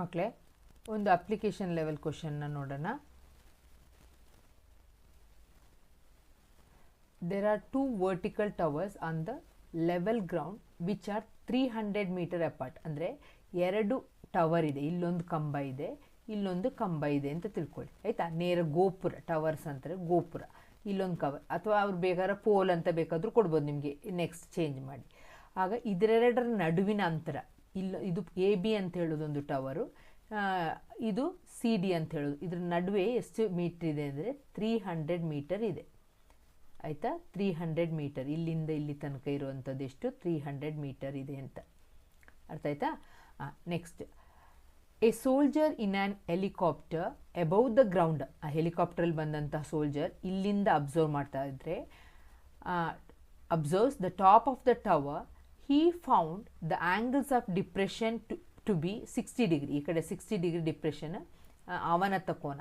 ಮಕ್ಕಳೇ ಒಂದು application level ಕ್ವಶನ್ನ ನೋಡೋಣ. There are two vertical towers on the level ground which are three 300 metre apart ಅಂದರೆ ಎರಡು ಟವರ್ ಇದೆ. ಇಲ್ಲೊಂದು ಕಂಬ ಇದೆ. ಇಲ್ಲೊಂದು ಕಂಬ ಇದೆ ಅಂತ ತಿಳ್ಕೊಳ್ಳಿ. ಆಯಿತಾ? ನೇರ ಗೋಪುರ ಟವರ್ಸ್ ಅಂತಾರೆ ಗೋಪುರ. ಇಲ್ಲೊಂದು ಕವರ್ ಅಥವಾ ಅವ್ರು ಬೇಕಾದ್ರೆ ಪೋಲ್ ಅಂತ ಬೇಕಾದರೂ ಕೊಡ್ಬೋದು ನಿಮಗೆ. ನೆಕ್ಸ್ಟ್ ಚೇಂಜ್ ಮಾಡಿ. ಆಗ ಇದರೆರಡರ ನಡುವಿನ ಅಂತರ. ಇಲ್ಲ, ಇದು ಎ ಬಿ ಅಂತ ಹೇಳೋದೊಂದು ಟವರು ಇದು ಸಿ ಡಿ ಅಂತ ಹೇಳೋದು. ಇದ್ರ ನಡುವೆ ಎಷ್ಟು ಮೀಟರ್ ಇದೆ ಅಂದರೆ ತ್ರೀ ಹಂಡ್ರೆಡ್ ಮೀಟರ್ ಇದೆ. ಆಯಿತಾ? ತ್ರೀ ಹಂಡ್ರೆಡ್ ಮೀಟರ್ ಇಲ್ಲಿಂದ ಇಲ್ಲಿ ತನಕ ಇರುವಂಥದ್ದು ಎಷ್ಟು? ತ್ರೀ ಹಂಡ್ರೆಡ್ ಮೀಟರ್ ಇದೆ ಅಂತ. ಅರ್ಥ ಆಯ್ತಾ? Next a soldier in an helicopter above the ground ಆ ಹೆಲಿಕಾಪ್ಟ್ರಲ್ಲಿ ಬಂದಂತಹ ಸೋಲ್ಜರ್ ಇಲ್ಲಿಂದ ಅಬ್ಸರ್ವ್ ಮಾಡ್ತಾ ಇದ್ದರೆ observes the top of the tower he found the angles of depression to to be sixty degree ಈ ಕಡೆ ಸಿಕ್ಸ್ಟಿ ಡಿಗ್ರಿ ಡಿಪ್ರೆಷನ್ ಅವನತ ಕೋನ.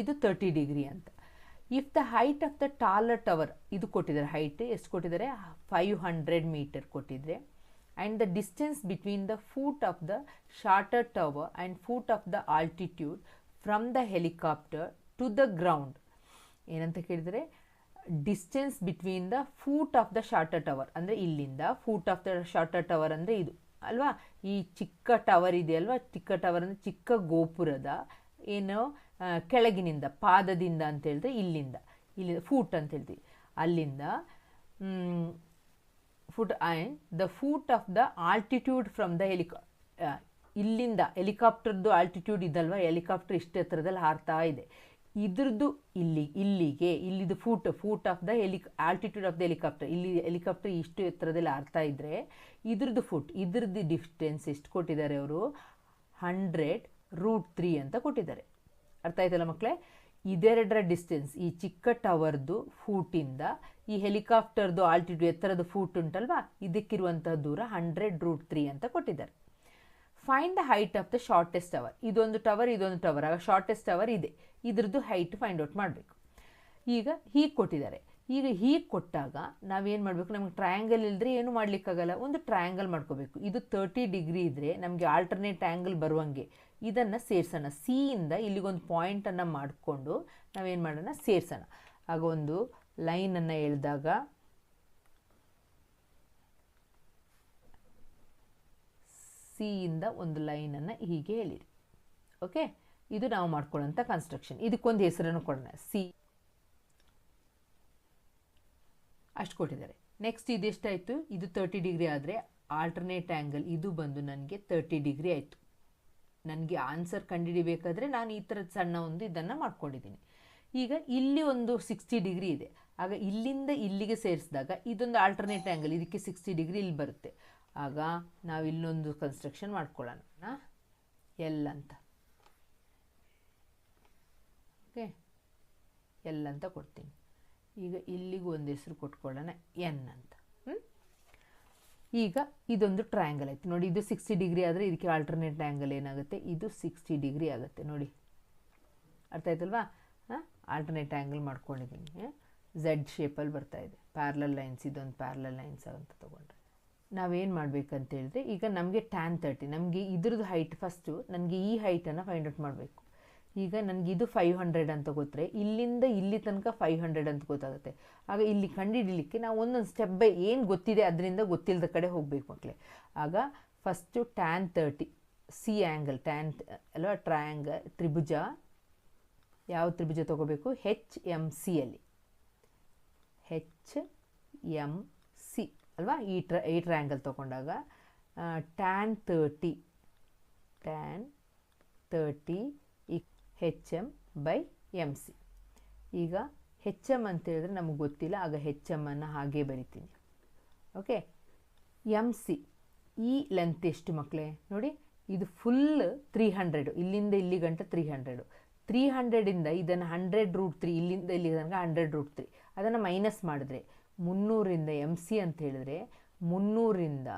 ಇದು ತರ್ಟಿ ಡಿಗ್ರಿ ಅಂತ. If the height of the taller tower ಇದು ಕೊಟ್ಟಿದ್ದಾರೆ ಹೈಟ್ ಎಷ್ಟು ಕೊಟ್ಟಿದ್ದಾರೆ? ಫೈವ್ ಹಂಡ್ರೆಡ್ ಮೀಟರ್ ಕೊಟ್ಟಿದ್ದಾರೆ and the distance between the foot of the shorter tower and foot of the altitude from the helicopter to the ground ಏನಂತ ಕೇಳಿದರೆ distance between the foot of the shorter tower ಅಂದರೆ ಇಲ್ಲಿಂದ foot of the shorter tower ಅಂದರೆ ಇದು, ಅಲ್ವಾ? ಈ ಚಿಕ್ಕ tower ಇದೆಯಲ್ವಾ ಚಿಕ್ಕ ಟವರ್ ಅಂದರೆ ಚಿಕ್ಕ ಗೋಪುರದ ಏನು ಕೆಳಗಿನಿಂದ, ಪಾದದಿಂದ ಅಂತ ಹೇಳಿದ್ರೆ ಇಲ್ಲಿಂದ, ಇಲ್ಲಿ ಫೂಟ್ ಅಂತ ಹೇಳ್ತೀವಿ. ಅಲ್ಲಿಂದ foot and the foot of the altitude from the ಹೆಲಿಕಾ ಇಲ್ಲಿಂದ ಹೆಲಿಕಾಪ್ಟರ್ದು ಆಲ್ಟಿಟ್ಯೂಡ್ ಇದಲ್ವಾ? ಹೆಲಿಕಾಪ್ಟರ್ ಇಷ್ಟು ಎತ್ತರದಲ್ಲಿ ಹಾರ್ತಾ ಇದೆ. ಇದ್ರದ್ದು ಇಲ್ಲಿ, ಇಲ್ಲಿಗೆ, ಇಲ್ಲಿದು foot foot of the heli altitude of the helicopter ಇಲ್ಲಿ ಹೆಲಿಕಾಪ್ಟರ್ ಇಷ್ಟು ಎತ್ತರದಲ್ಲಿ ಆಡ್ತಾ ಇದ್ದರೆ ಇದ್ರದ್ದು ಫುಟ್ ಇದ್ರದ್ದು ಡಿಸ್ಟೆನ್ಸ್ ಎಷ್ಟು ಕೊಟ್ಟಿದ್ದಾರೆ ಅವರು? ಹಂಡ್ರೆಡ್ ರೂಟ್ ತ್ರೀ ಅಂತ ಕೊಟ್ಟಿದ್ದಾರೆ. ಅರ್ಥ ಆಯ್ತಲ್ಲ ಮಕ್ಕಳೇ ಇದೆರಡರ ಡಿಸ್ಟೆನ್ಸ್ ಈ ಚಿಕ್ಕ ಟವರ್ದು ಫೂಟಿಂದ ಈ ಹೆಲಿಕಾಪ್ಟರ್ದು ಆಲ್ಟಿಟ್ಯೂಡ್ ಎತ್ತರದ ಫೂಟ್ ಉಂಟಲ್ವಾ? ಇದಕ್ಕಿರುವಂತಹ ದೂರ ಹಂಡ್ರೆಡ್ ರೂಟ್ ತ್ರೀ ಅಂತ ಕೊಟ್ಟಿದ್ದಾರೆ. Find the height of the shortest tower ಇದೊಂದು ಟವರ್ ಇದೊಂದು ಟವರ್ ಆಗ ಶಾರ್ಟೆಸ್ಟ್ ಟವರ್ ಇದೆ. ಇದ್ರದ್ದು ಹೈಟ್ ಫೈಂಡ್ ಔಟ್ ಮಾಡಬೇಕು. ಈಗ ಹೀಗೆ ಕೊಟ್ಟಿದ್ದಾರೆ. ಈಗ ಹೀಗೆ ಕೊಟ್ಟಾಗ ನಾವೇನು ಮಾಡಬೇಕು? ನಮಗೆ ಟ್ರಯಾಂಗಲ್ ಇಲ್ಲದ್ರೆ ಏನು ಮಾಡಲಿಕ್ಕಾಗಲ್ಲ? ಒಂದು ಟ್ರಯಾಂಗಲ್ ಮಾಡ್ಕೋಬೇಕು. ಇದು ತರ್ಟಿ ಡಿಗ್ರಿ ಇದ್ದರೆ ನಮಗೆ ಆಲ್ಟರ್ನೇಟ್ ಆ್ಯಂಗಲ್ ಬರುವಂಗೆ ಇದನ್ನು ಸೇರಿಸೋಣ. ಸಿಯಿಂದ ಇಲ್ಲಿಗೊಂದು ಪಾಯಿಂಟನ್ನು ಮಾಡಿಕೊಂಡು ನಾವೇನು ಮಾಡೋಣ? ಸೇರಿಸೋಣ. ಆಗ ಒಂದು ಲೈನನ್ನು ಎಳೆದಾಗ ಸಿಯಿಂದ ಒಂದು ಲೈನನ್ನು ಹೀಗೆ ಎಳೀರಿ. ಓಕೆ ಇದು ನಾವು ಮಾಡ್ಕೊಳ್ಳೋಂಥ ಕನ್ಸ್ಟ್ರಕ್ಷನ್ ಇದಕ್ಕೊಂದು ಹೆಸರನ್ನು ಕೊಡೋಣ. ಸಿ ಅಷ್ಟು ಕೊಟ್ಟಿದ್ದಾರೆ. ನೆಕ್ಸ್ಟ್ ಇದೆಷ್ಟಾಯಿತು ಇದು ತರ್ಟಿ ಡಿಗ್ರಿ ಆದರೆ ಆಲ್ಟರ್ನೇಟ್ ಆ್ಯಂಗಲ್ ಇದು ಬಂದು ನನಗೆ ತರ್ಟಿ ಡಿಗ್ರಿ ಆಯಿತು. ನನಗೆ ಆನ್ಸರ್ ಕಂಡುಹಿಡಿಬೇಕಾದ್ರೆ ನಾನು ಈ ಥರದ ಸಣ್ಣ ಒಂದು ಇದನ್ನು ಮಾಡ್ಕೊಂಡಿದ್ದೀನಿ. ಈಗ ಇಲ್ಲಿ ಒಂದು ಸಿಕ್ಸ್ಟಿ ಡಿಗ್ರಿ ಇದೆ. ಆಗ ಇಲ್ಲಿಂದ ಇಲ್ಲಿಗೆ ಸೇರಿಸಿದಾಗ ಇದೊಂದು ಆಲ್ಟರ್ನೇಟ್ ಆ್ಯಂಗಲ್ ಇದಕ್ಕೆ ಸಿಕ್ಸ್ಟಿ ಡಿಗ್ರಿ ಇಲ್ಲಿ ಬರುತ್ತೆ. ಆಗ ನಾವು ಇಲ್ಲೊಂದು ಕನ್ಸ್ಟ್ರಕ್ಷನ್ ಮಾಡ್ಕೊಳ್ಳೋಣ. ಎಲ್ ಅಂತ. ಓಕೆ? ಎಲ್ ಅಂತ ಕೊಡ್ತೀನಿ. ಈಗ ಇಲ್ಲಿಗೂ ಒಂದು ಹೆಸರು ಕೊಟ್ಕೊಳ್ಳೋಣ. ಎನ್ ಅಂತ? ಈಗ ಇದೊಂದು ಟ್ರಯಾಂಗಲ್ ಆಯಿತು. ನೋಡಿ, ಇದು ಸಿಕ್ಸ್ಟಿ ಡಿಗ್ರಿ ಆದರೆ ಇದಕ್ಕೆ ಆಲ್ಟರ್ನೇಟ್ ಆ್ಯಂಗಲ್ ಏನಾಗುತ್ತೆ? ಇದು ಸಿಕ್ಸ್ಟಿ ಡಿಗ್ರಿ ಆಗುತ್ತೆ. ನೋಡಿ. ಅರ್ಥ ಆಯ್ತಲ್ವಾ? ಹಾಂ? ಆಲ್ಟರ್ನೇಟ್ ಆ್ಯಂಗಲ್ ಮಾಡ್ಕೊಂಡಿದ್ದೀನಿ. ಝೆಡ್ ಶೇಪಲ್ಲಿ ಬರ್ತಾ ಇದೆ. ಪ್ಯಾರ್ಲಲ್ ಲೈನ್ಸ್ ಇದೊಂದು ಪ್ಯಾರ್ಲಲ್ ಲೈನ್ಸ್ ಅಂತ ತೊಗೊಂಡ್ರೆ. ನಾವೇನು ಮಾಡಬೇಕಂತ ಹೇಳಿದ್ರೆ, ಈಗ ನಮಗೆ ಟ್ಯಾನ್ ತರ್ಟಿ ನಮಗೆ ಇದ್ರದ್ದು ಹೈಟ್ ಫಸ್ಟು ನನಗೆ ಈ ಹೈಟನ್ನು ಫೈಂಡ್ ಔಟ್ ಮಾಡಬೇಕು. ಈಗ ನನಗೆ ಇದು ಫೈವ್ ಹಂಡ್ರೆಡ್ ಅಂತ ಗೊತ್ತರೆ, ಇಲ್ಲಿಂದ ಇಲ್ಲಿ ತನಕ ಫೈವ್ ಹಂಡ್ರೆಡ್ ಅಂತ ಗೊತ್ತಾಗುತ್ತೆ. ಆಗ ಇಲ್ಲಿ ಕಂಡುಹಿಡಿಲಿಕ್ಕೆ ನಾವು ಒಂದೊಂದು ಸ್ಟೆಪ್ ಬೈ ಏನು ಗೊತ್ತಿದೆ ಅದರಿಂದ ಗೊತ್ತಿಲ್ಲದ ಕಡೆ ಹೋಗಬೇಕು ಮಕ್ಕಳೇ ಆಗ first tan thirty C angle tan ಅಲ್ವಾ ಟ್ರಯಾಂಗಲ್ ತ್ರಿಭುಜ, ಯಾವ ತ್ರಿಭುಜ ತೊಗೋಬೇಕು? ಹೆಚ್ ಎಂ ಸಿಯಲ್ಲಿ ಹೆಚ್ ಎಂ ಅಲ್ವಾ? ಈ ಟ್ರ, ಈ ಟ್ರಯಾಂಗಲ್ ತೊಗೊಂಡಾಗ ಟ್ಯಾನ್ ತರ್ಟಿ ಟ್ಯಾನ್ ತರ್ಟಿ ಈ H M by M C ಈಗ ಹೆಚ್ ಎಂ ಅಂತ ಹೇಳಿದ್ರೆ ನಮಗೆ ಗೊತ್ತಿಲ್ಲ, ಆಗ ಹೆಚ್ ಎಮ್ಮನ್ನು ಹಾಗೆ ಬರಿತೀನಿ. ಓಕೆ ಎಂ ಸಿ ಈ ಲೆಂತ್ ಎಷ್ಟು ಮಕ್ಕಳೇ ನೋಡಿ, ಇದು ಫುಲ್ ತ್ರೀ ಹಂಡ್ರೆಡು ಇಲ್ಲಿಂದ ಇಲ್ಲಿ ಗಂಟ ತ್ರೀ ಹಂಡ್ರೆಡು ತ್ರೀ ಹಂಡ್ರೆಡಿಂದ ಇದನ್ನು ಹಂಡ್ರೆಡ್ ರೂಟ್ ತ್ರೀ ಇಲ್ಲಿಂದ ಇಲ್ಲಿ ತನಕ ಹಂಡ್ರೆಡ್ ರೂಟ್ ತ್ರೀ ಅದನ್ನು ಮೈನಸ್ ಮಾಡಿದ್ರೆ ಮುನ್ನೂರಿಂದ ಎಂ ಸಿ ಅಂತ ಹೇಳಿದ್ರೆ ಮುನ್ನೂರಿಂದ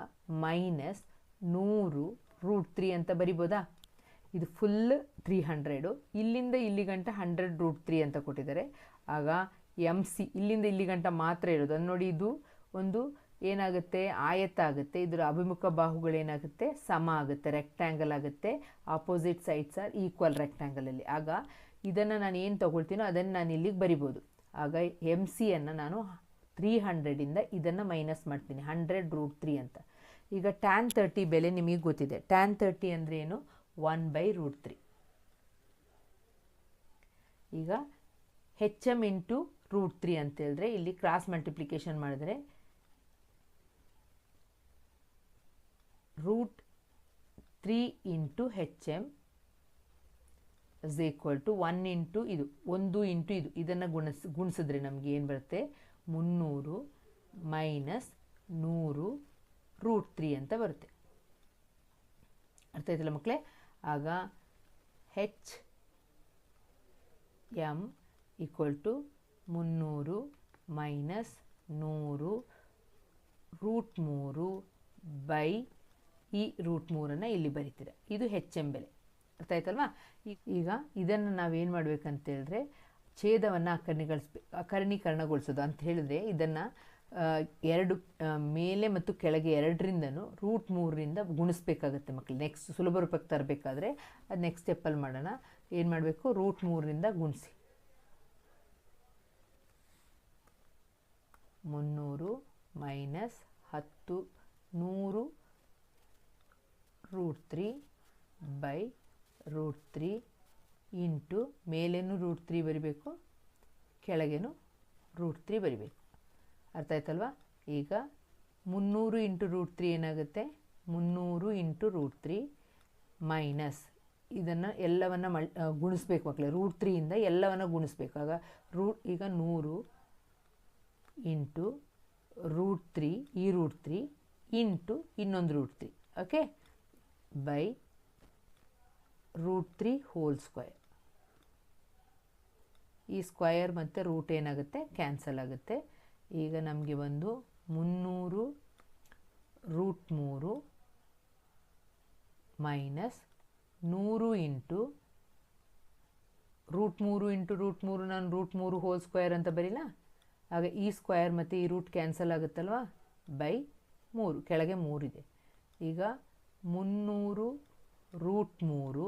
ಮೈನಸ್ ನೂರು ರೂಟ್ ತ್ರೀ ಅಂತ ಬರಿಬೋದಾ? ಇದು ಫುಲ್ ತ್ರೀ ಹಂಡ್ರೆಡು ಇಲ್ಲಿಂದ ಇಲ್ಲಿ ಗಂಟ ಹಂಡ್ರೆಡ್ ರೂಟ್ ತ್ರೀ ಅಂತ ಕೊಟ್ಟಿದ್ದಾರೆ. ಆಗ ಎಂ ಸಿ ಇಲ್ಲಿಂದ ಇಲ್ಲಿ ಗಂಟ ಮಾತ್ರ ಇರೋದು. ಅದು ನೋಡಿ ಇದು ಒಂದು ಏನಾಗುತ್ತೆ? ಆಯತ ಆಗುತ್ತೆ. ಇದರ ಅಭಿಮುಖ ಬಾಹುಗಳೇನಾಗುತ್ತೆ ಸಮ ಆಗುತ್ತೆ. ರೆಕ್ಟ್ಯಾಂಗಲ್ ಆಗುತ್ತೆ. ಆಪೋಸಿಟ್ ಸೈಡ್ಸ್ ಆರ್ ಈಕ್ವಲ್ ರೆಕ್ಟ್ಯಾಂಗಲಲ್ಲಿ ಆಗ ಇದನ್ನು ನಾನು ಏನು ತೊಗೊಳ್ತೀನೋ ಅದನ್ನು ನಾನು ಇಲ್ಲಿಗೆ ಬರಿಬೋದು. ಆಗ ಎಂ ಸಿಯನ್ನು ನಾನು ತ್ರೀ ಹಂಡ್ರೆಡಿಂದ ಇದನ್ನು ಮೈನಸ್ ಮಾಡ್ತೀನಿ. ಹಂಡ್ರೆಡ್ ರೂಟ್ ತ್ರೀ ಅಂತ. ಈಗ ಟ್ಯಾನ್ ತರ್ಟಿ ಬೆಲೆ ನಿಮಗೆ ಗೊತ್ತಿದೆ. ಟ್ಯಾನ್ ತರ್ಟಿ ಅಂದರೆ ಏನು? ಒನ್ ಬೈ ರೂಟ್ ತ್ರೀ ಈಗ H M into root three ಅಂತ ಹೇಳಿದ್ರೆ ಇಲ್ಲಿ ಕ್ರಾಸ್ ಮಲ್ಟಿಪ್ಲಿಕೇಶನ್ ಮಾಡಿದ್ರೆ root three into H M is equal to one into ಇದು. ಒಂದು ಇಂಟು ಇದು. ಇದನ್ನು ಗುಣಿಸ್, ಗುಣಿಸಿದ್ರೆ ನಮಗೆ ಏನು ಬರುತ್ತೆ? ಮುನ್ನೂರು ಮೈನಸ್ ನೂರು ರೂಟ್ ತ್ರೀ ಅಂತ ಬರುತ್ತೆ. ಅರ್ಥ ಆಯ್ತಲ್ಲ ಮಕ್ಕಳೇ? ಆಗ ಹೆಚ್ ಎಂ ಈಕ್ವಲ್ ಟು ಮುನ್ನೂರು ಮೈನಸ್ ನೂರು ರೂಟ್ ಮೂರು ಬೈ ಈ ರೂಟ್ ಮೂರನ್ನು ಇಲ್ಲಿ ಬರೀತೀರ. ಇದು ಹೆಚ್ ಎಂ ಬೆಲೆ. ಅರ್ಥ ಆಯ್ತಲ್ವಾ? ಈಗ ಇದನ್ನು ನಾವೇನು ಮಾಡಬೇಕಂತ ಹೇಳಿದ್ರೆ ಛೇದವನ್ನು ಅಕರ್ಣಿಗಳಿಸ್ಬೇ ಅಕರ್ಣೀಕರಣಗೊಳಿಸೋದು ಅಂತ ಹೇಳಿದ್ರೆ ಇದನ್ನು ಎರಡು ಮೇಲೆ ಮತ್ತು ಕೆಳಗೆ ಎರಡರಿಂದನೂ ರೂಟ್ ಮೂರರಿಂದ ಗುಣಿಸ್ಬೇಕಾಗತ್ತೆ ಮಕ್ಕಳು ನೆಕ್ಸ್ಟ್ ಸುಲಭ ರೂಪಕ್ಕೆ ತರಬೇಕಾದ್ರೆ ಅದು ನೆಕ್ಸ್ಟ್ ಸ್ಟೆಪ್ಪಲ್ಲಿ ಮಾಡೋಣ. ಏನು ಮಾಡಬೇಕು? ರೂಟ್ ಮೂರರಿಂದ ಗುಣಿಸಿ. ಮುನ್ನೂರು ಮೈನಸ್ ಹತ್ತು, ನೂರು root three by root three into ಮೇಲೇನು root three ಬರಿಬೇಕು? ಕೆಳಗೇನು ರೂಟ್ ತ್ರೀ ಬರಿಬೇಕು. ಅರ್ಥ ಆಯ್ತಲ್ವಾ? ಈಗ ಮುನ್ನೂರು ಇಂಟು ರೂಟ್ ತ್ರೀ ಏನಾಗುತ್ತೆ? ಮುನ್ನೂರು ಇಂಟು ರೂಟ್ ತ್ರೀ ಮೈನಸ್ ಇದನ್ನು ಎಲ್ಲವನ್ನು ಆ, ಗುಣಿಸ್ಬೇಕು ಮಕ್ಕಳೇ ರೂಟ್ ತ್ರೀಯಿಂದ ಎಲ್ಲವನ್ನು ಗುಣಿಸ್ಬೇಕು. ಆಗ ರೂಟ್ ಈಗ ನೂರು ಇಂಟು ರೂಟ್ ತ್ರೀ ಈ ರೂಟ್ ತ್ರೀ ಇಂಟು ಇನ್ನೊಂದು root three. Okay? By root three whole square ಈ ಸ್ಕ್ವಯರ್ ಮತ್ತು ರೂಟ್ ಏನಾಗುತ್ತೆ? ಕ್ಯಾನ್ಸಲ್ ಆಗುತ್ತೆ. ಈಗ ನಮಗೆ ಒಂದು ಮುನ್ನೂರು ರೂಟ್ ಮೂರು ಮೈನಸ್ ನೂರು ಇಂಟು ರೂಟ್ ಮೂರು ಇಂಟು ರೂಟ್ ಮೂರು ನಾನು ರೂಟ್ ಮೂರು ಹೋಲ್ ಸ್ಕ್ವಯರ್ ಅಂತ ಬರೀಲ್ಲ ಆಗ ಈ ಸ್ಕ್ವಯರ್ ಮತ್ತು ಈ ರೂಟ್ ಕ್ಯಾನ್ಸಲ್ ಆಗುತ್ತಲ್ವ? ಬೈ ಮೂರು. ಕೆಳಗೆ ಮೂರಿದೆ ಈಗ ಮುನ್ನೂರು ರೂಟ್ ಮೂರು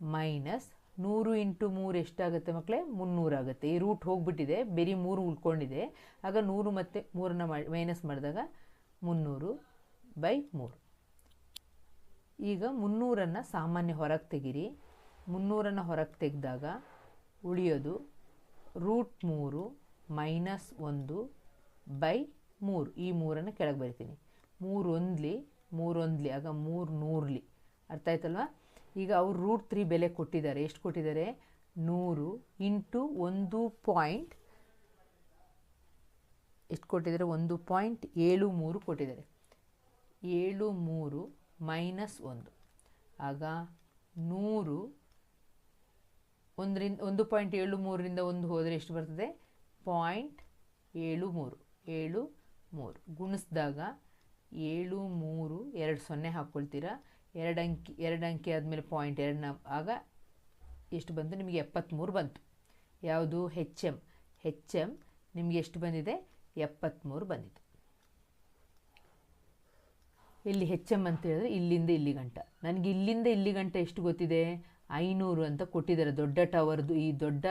ಮೈನಸ್ ನೂರು ಇಂಟು ಮೂರು ಎಷ್ಟಾಗುತ್ತೆ ಮಕ್ಕಳೇ ಮುನ್ನೂರಾಗುತ್ತೆ ಈ ರೂಟ್ ಹೋಗಿಬಿಟ್ಟಿದೆ, ಬರೀ ಮೂರು ಉಳ್ಕೊಂಡಿದೆ. ಆಗ ನೂರು ಮತ್ತು ಮೂರನ್ನು ಮೈನಸ್ ಮಾಡಿದಾಗ ಮುನ್ನೂರು ಬೈ ಮೂರು. ಈಗ ಮುನ್ನೂರನ್ನು ಸಾಮಾನ್ಯ ಹೊರಗೆ ತೆಗಿರಿ. ಮುನ್ನೂರನ್ನು ಹೊರಗೆ ತೆಗೆದಾಗ ಉಳಿಯೋದು ರೂಟ್ ಮೂರು ಮೈನಸ್ ಒಂದು ಬೈ ಮೂರು. ಈ ಮೂರನ್ನು ಕೆಳಗೆ ಬರಿತೀನಿ. ಮೂರೊಂದ್ಲಿ ಮೂರೊಂದ್ಲಿ ಆಗ ಮೂರು ನೂರ್ಲಿ. ಅರ್ಥ ಆಯ್ತಲ್ವಾ? ಈಗ ಅವ್ರು ರೂಟ್ ತ್ರೀ ಬೆಲೆ ಕೊಟ್ಟಿದ್ದಾರೆ. ಎಷ್ಟು ಕೊಟ್ಟಿದ್ದಾರೆ? ನೂರು ಇಂಟು ಒಂದು ಪಾಯಿಂಟ್ ಎಷ್ಟು ಕೊಟ್ಟಿದ್ದಾರೆ? ಒಂದು ಪಾಯಿಂಟ್ ಏಳು ಮೂರು ಕೊಟ್ಟಿದ್ದಾರೆ. ಏಳು ಮೂರು ಮೈನಸ್ ಒಂದು. ಆಗ ನೂರು ಒಂದರಿಂದ ಒಂದು ಪಾಯಿಂಟ್ ಏಳು ಮೂರರಿಂದ ಒಂದು ಹೋದರೆ ಎಷ್ಟು ಬರ್ತದೆ? ಪಾಯಿಂಟ್ ಏಳು ಮೂರು. ಏಳು ಮೂರು. ಗುಣಿಸಿದಾಗ ಏಳು ಮೂರು ಎರಡು ಸೊನ್ನೆ ಹಾಕ್ಕೊಳ್ತೀರಾ? ಎರಡು ಅಂಕಿ ಎರಡು ಅಂಕಿ ಆದಮೇಲೆ ಪಾಯಿಂಟ್ ಎರಡನ್ನ ಆಗ ಎಷ್ಟು ಬಂತು? ನಿಮಗೆ ಎಪ್ಪತ್ತ್ಮೂರು ಬಂತು. ಯಾವುದು? ಹೆಚ್ ಎಂ ಹೆಚ್ ಎಂ ನಿಮಗೆ ಎಷ್ಟು ಬಂದಿದೆ? ಎಪ್ಪತ್ತ್ಮೂರು ಬಂದಿದೆ ಇಲ್ಲಿ ಹೆಚ್ ಎಂ ಅಂತ ಹೇಳಿದ್ರೆ ಇಲ್ಲಿಂದ ಇಲ್ಲಿ ಗಂಟ. ನನಗೆ ಇಲ್ಲಿಂದ ಇಲ್ಲಿ ಗಂಟ ಎಷ್ಟು ಗೊತ್ತಿದೆ? ಐನೂರು ಅಂತ ಕೊಟ್ಟಿದ್ದಾರೆ. ದೊಡ್ಡ ಟವರ್ದು ಈ ದೊಡ್ಡ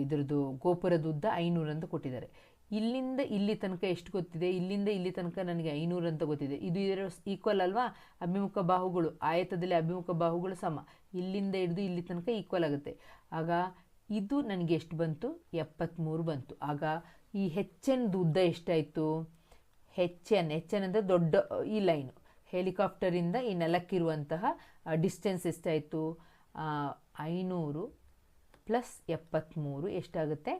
ಇದ್ರದ್ದು ಗೋಪುರದ ಉದ್ದ ಐನೂರು ಅಂತ ಕೊಟ್ಟಿದ್ದಾರೆ. ಇಲ್ಲಿಂದ ಇಲ್ಲಿ ತನಕ ಎಷ್ಟು ಗೊತ್ತಿದೆ? ಇಲ್ಲಿಂದ ಇಲ್ಲಿ ತನಕ ನನಗೆ ಐನೂರು ಅಂತ ಗೊತ್ತಿದೆ. ಇದು ಇದರ ಈಕ್ವಲ್ ಅಲ್ವಾ? ಅಭಿಮುಖ ಬಾಹುಗಳು. ಆಯತದಲ್ಲಿ ಅಭಿಮುಖ ಬಾಹುಗಳು ಸಮ. ಇಲ್ಲಿಂದ ಹಿಡಿದು ಇಲ್ಲಿ ತನಕ ಈಕ್ವಲ್ ಆಗುತ್ತೆ. ಆಗ ಇದು ನನಗೆ ಎಷ್ಟು ಬಂತು? ಎಪ್ಪತ್ತ್ಮೂರು ಬಂತು. ಆಗ ಈ ಹೆಚ್ಚೆನ್ದು ಉದ್ದ ಎಷ್ಟಾಯಿತು? ಹೆಚ್ ಎನ್ ಹೆಚ್ ಎನ್ ಅಂದರೆ ದೊಡ್ಡ, ಈ ಲೈನು. ಹೆಲಿಕಾಪ್ಟರಿಂದ ಈ ನೆಲಕ್ಕಿರುವಂತಹ ಡಿಸ್ಟೆನ್ಸ್ ಎಷ್ಟಾಯಿತು? ಐನೂರು ಪ್ಲಸ್ ಎಪ್ಪತ್ತ್ಮೂರು ಎಷ್ಟಾಗುತ್ತೆ?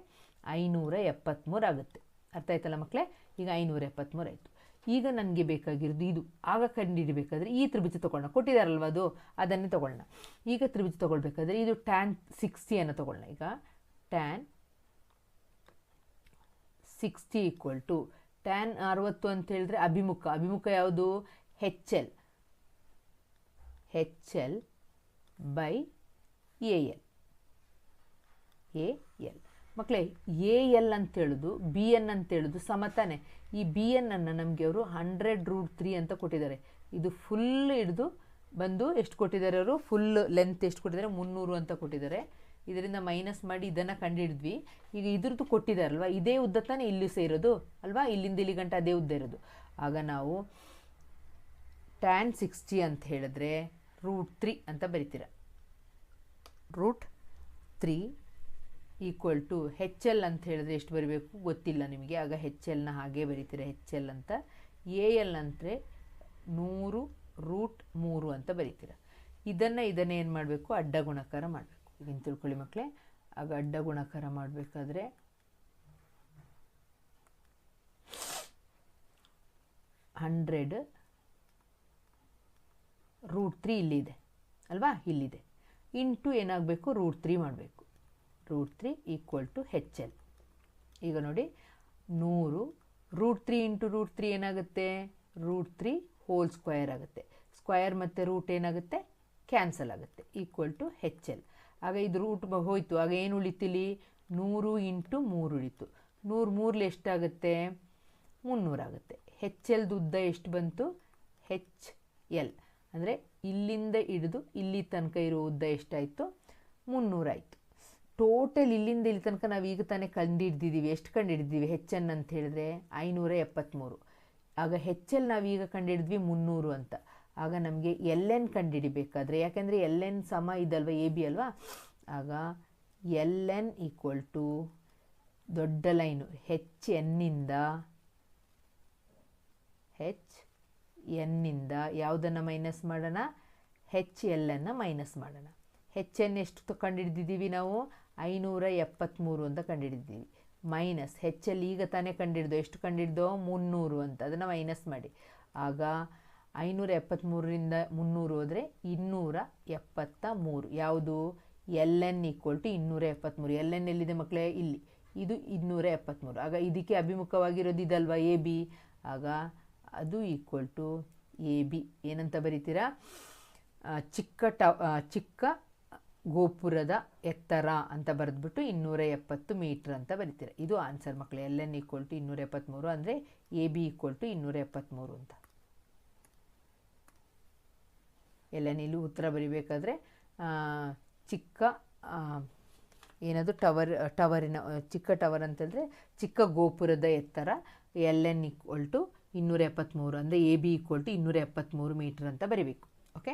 ಐನೂರ ಎಪ್ಪತ್ತ್ಮೂರು ಆಗುತ್ತೆ. ಅರ್ಥ ಆಯ್ತಲ್ಲ ಮಕ್ಕಳೇ ಈಗ ಐನೂರ ಎಪ್ಪತ್ತ್ಮೂರು ಆಯಿತು. ಈಗ ನನಗೆ ಬೇಕಾಗಿರೋದು ಇದು. ಆಗ ಕಂಡುಹಿಡಿಬೇಕಾದ್ರೆ ಈ ತ್ರಿಭುಜ ತೊಗೊಳ್ಳೋಣ ಕೊಟ್ಟಿದ್ದಾರಲ್ವ ಅದು? ಅದನ್ನೇ ತೊಗೊಳ್ಳೋಣ ಈಗ ತ್ರಿಭುಜ ತೊಗೊಳ್ಬೇಕಾದ್ರೆ ಇದು ಟ್ಯಾನ್ ಸಿಕ್ಸ್ಟಿಯನ್ನು ತೊಗೊಳ್ಳೋಣ ಈಗ tan sixty equal to tan ಅರವತ್ತು ಅಂತ ಹೇಳಿದ್ರೆ ಅಭಿಮುಖ. ಅಭಿಮುಖ ಯಾವುದು? H L H L by A L A L ಮಕ್ಕಳೇ ಎ, ಎಲ್ ಅಂತ ಹೇಳೋದು, ಬಿ, ಎನ್ ಅಂತ ಹೇಳೋದು ಸಮತಾನೆ. ಈ ಬಿ, ಎನ್ ಅನ್ನು ನಮಗೆ ಅವರು ಹಂಡ್ರೆಡ್ ರೂಟ್ ತ್ರೀ ಅಂತ ಕೊಟ್ಟಿದ್ದಾರೆ. ಇದು ಫುಲ್ ಹಿಡಿದು ಬಂದು ಎಷ್ಟು ಕೊಟ್ಟಿದ್ದಾರೆ ಅವರು? ಫುಲ್ ಲೆಂತ್ ಎಷ್ಟು ಕೊಟ್ಟಿದ್ದಾರೆ? ಮುನ್ನೂರು ಅಂತ ಕೊಟ್ಟಿದ್ದಾರೆ. ಇದರಿಂದ ಮೈನಸ್ ಮಾಡಿ ಇದನ್ನು ಕಂಡುಹಿಡಿದ್ವಿ ಈಗ ಇದ್ರದ್ದು ಕೊಟ್ಟಿದ್ದಾರಲ್ವ? ಇದೇ ಉದ್ದ ತಾನೇ ಇಲ್ಲಿ ಸೇರೋದು, ಅಲ್ವಾ? ಇಲ್ಲಿಂದ ಇಲ್ಲಿ ಗಂಟೆ ಅದೇ ಉದ್ದ ಇರೋದು. ಆಗ ನಾವು ಟ್ಯಾನ್ ಸಿಕ್ಸ್ಟಿ ಅಂತ ಹೇಳಿದ್ರೆ ರೂಟ್ ತ್ರೀ ಅಂತ ಬರಿತೀರ. Root three equal to H L ಅಂತ ಹೇಳಿದ್ರೆ ಎಷ್ಟು ಬರಬೇಕು? ಗೊತ್ತಿಲ್ಲ ನಿಮಗೆ. ಆಗ ಹೆಚ್ ಎಲ್ನ ಹಾಗೆ ಬರೀತೀರ. ಹೆಚ್ ಎಲ್ ಅಂತ. ಎ ಎಲ್ ಅಂದರೆ ನೂರು ರೂಟ್ ಮೂರು ಅಂತ ಬರೀತೀರ. ಇದನ್ನು ಇದನ್ನು ಏನು ಮಾಡಬೇಕು? ಅಡ್ಡ ಗುಣಕಾರ ಮಾಡಬೇಕು. ಈಗಿನ ತಿಳ್ಕೊಳ್ಳಿ ಮಕ್ಕಳೇ ಆಗ ಅಡ್ಡ ಗುಣಕಾರ ಮಾಡಬೇಕಾದ್ರೆ ಹಂಡ್ರೆಡ್ ರೂಟ್ ತ್ರೀ ಇಲ್ಲಿದೆ. ಅಲ್ವಾ? ಇಲ್ಲಿದೆ. ಇಂಟು ಏನಾಗಬೇಕು? ರೂಟ್ ತ್ರೀ ಮಾಡಬೇಕು. Root three equal to H L ಈಗ ನೋಡಿ, ನೂರು root three into root three ಏನಾಗುತ್ತೆ? ರೂಟ್ ತ್ರೀ ಹೋಲ್ ಸ್ಕ್ವಯರ್ ಆಗುತ್ತೆ. ಸ್ಕ್ವಯರ್ ಮತ್ತು ರೂಟ್ ಏನಾಗುತ್ತೆ? ಕ್ಯಾನ್ಸಲ್ ಆಗುತ್ತೆ. ಈಕ್ವಲ್ ಟು ಹೆಚ್ ಎಲ್ ಆಗ ಇದು ರೂಟ್ ಹೋಯಿತು. ಆಗ ಏನು ಉಳಿತಿಲಿ ನೂರು ಇಂಟು ಮೂರು ಉಳಿತು. ನೂರು ಮೂರಲ್ಲಿ ಎಷ್ಟಾಗುತ್ತೆ? ಮುನ್ನೂರಾಗುತ್ತೆ ಹೆಚ್ ಎಲ್ದು ಉದ್ದ ಎಷ್ಟು ಬಂತು? ಹೆಚ್ ಎಲ್ ಅಂದರೆ ಇಲ್ಲಿಂದ ಹಿಡಿದು ಇಲ್ಲಿ ತನಕ ಇರೋ ಉದ್ದ ಎಷ್ಟಾಯಿತು? ಮುನ್ನೂರಾಯಿತು. ಟೋಟಲ್ ಇಲ್ಲಿಂದ ಇಲ್ಲಿ ತನಕ ನಾವು ಈಗ ತಾನೇ ಕಂಡಿಡ್ದಿದ್ದೀವಿ ಎಷ್ಟು ಕಂಡುಹಿಡ್ದಿದ್ದೀವಿ ಹೆಚ್ ಎನ್ ಅಂತ ಹೇಳಿದ್ರೆ ಐನೂರ ಎಪ್ಪತ್ತ್ಮೂರು ಆಗ ಹೆಚ್ ಎಲ್ ನಾವೀಗ ಕಂಡಿಡಿದ್ವಿ ಮುನ್ನೂರು ಅಂತ. ಆಗ ನಮಗೆ ಎಲ್ ಎನ್ ಕಂಡುಹಿಡಿಬೇಕಾದ್ರೆ ಯಾಕೆಂದರೆ ಎಲ್ ಸಮ ಇದಲ್ವ, ಎ ಬಿ ಅಲ್ವಾ? ಆಗ ಎಲ್ ಎನ್ ಈಕ್ವಲ್ ಟು ದೊಡ್ಡ ಲೈನು ಹೆಚ್ ಎನ್ನಿಂದ ಹೆಚ್ ಎನ್ನಿಂದ ಯಾವುದನ್ನು ಮೈನಸ್ ಮಾಡೋಣ? ಹೆಚ್ ಎಲ್ಲನ್ನು ಮೈನಸ್ ಮಾಡೋಣ. ಹೆಚ್ ಎನ್ ಎಷ್ಟು ಕಂಡುಹಿಡ್ದಿದ್ದೀವಿ ನಾವು? ಐನೂರ ಎಪ್ಪತ್ತ್ಮೂರು ಅಂತ ಕಂಡುಹಿಡಿದ್ದೀವಿ ಮೈನಸ್ ಹೆಚ್ಚಲ್ಲಿ ಈಗ ತಾನೇ ಕಂಡುಹಿಡ್ದು ಎಷ್ಟು ಕಂಡುಹಿಡ್ದೋ ಮುನ್ನೂರು ಅಂತ. ಅದನ್ನು ಮೈನಸ್ ಮಾಡಿ. ಆಗ ಐನೂರ ಎಪ್ಪತ್ತ್ಮೂರರಿಂದ ಮುನ್ನೂರು ಹೋದರೆ ಇನ್ನೂರ ಎಪ್ಪತ್ತ ಮೂರು. ಯಾವುದು? ಎಲ್ ಎನ್ ಈಕ್ವಲ್ ಟು ಇನ್ನೂರ ಎಪ್ಪತ್ತ್ಮೂರು ಎಲ್ ಎನ್ ಎಲ್ಲಿದೆ ಮಕ್ಕಳೇ ಇಲ್ಲಿ. ಇದು ಇನ್ನೂರ ಎಪ್ಪತ್ತ್ಮೂರು ಆಗ ಇದಕ್ಕೆ ಅಭಿಮುಖವಾಗಿರೋದು ಇದಲ್ವಾ? A B. ಆಗ ಅದು ಈಕ್ವಲ್ ಟು ಎ ಬಿ. ಏನಂತ ಬರಿತೀರಾ? ಚಿಕ್ಕ ಟ ಚಿಕ್ಕ ಗೋಪುರದ ಎತ್ತರ ಅಂತ ಬರೆದ್ಬಿಟ್ಟು ಇನ್ನೂರ ಎಪ್ಪತ್ತು ಮೀಟ್ರ್ ಅಂತ ಬರೀತೀರ. ಇದು ಆನ್ಸರ್ ಮಕ್ಕಳು ಎಲ್ ಎನ್ ಈಕ್ವಲ್ ಟು ಇನ್ನೂರ ಎಪ್ಪತ್ತ್ಮೂರು ಅಂದರೆ ಎ ಬಿ ಈಕ್ವಲ್ ಟು ಇನ್ನೂರ ಎಪ್ಪತ್ತ್ಮೂರು ಅಂತ. ಎಲ್ ಎನ್ ಉತ್ತರ ಬರಿಬೇಕಾದ್ರೆ ಚಿಕ್ಕ ಏನದು ಟವರ್ ಟವರಿನ ಚಿಕ್ಕ ಟವರ್ ಅಂತಂದರೆ ಚಿಕ್ಕ ಗೋಪುರದ ಎತ್ತರ ಎಲ್ ಎನ್ ಈಕ್ವಲ್ ಟು ಇನ್ನೂರ ಎಪ್ಪತ್ತ್ಮೂರು ಅಂದರೆ ಎ ಬಿ ಈಕ್ವಲ್ ಟು ಇನ್ನೂರ ಎಪ್ಪತ್ತ್ಮೂರು ಮೀಟ್ರ್ ಅಂತ ಬರಿಬೇಕು. ಓಕೆ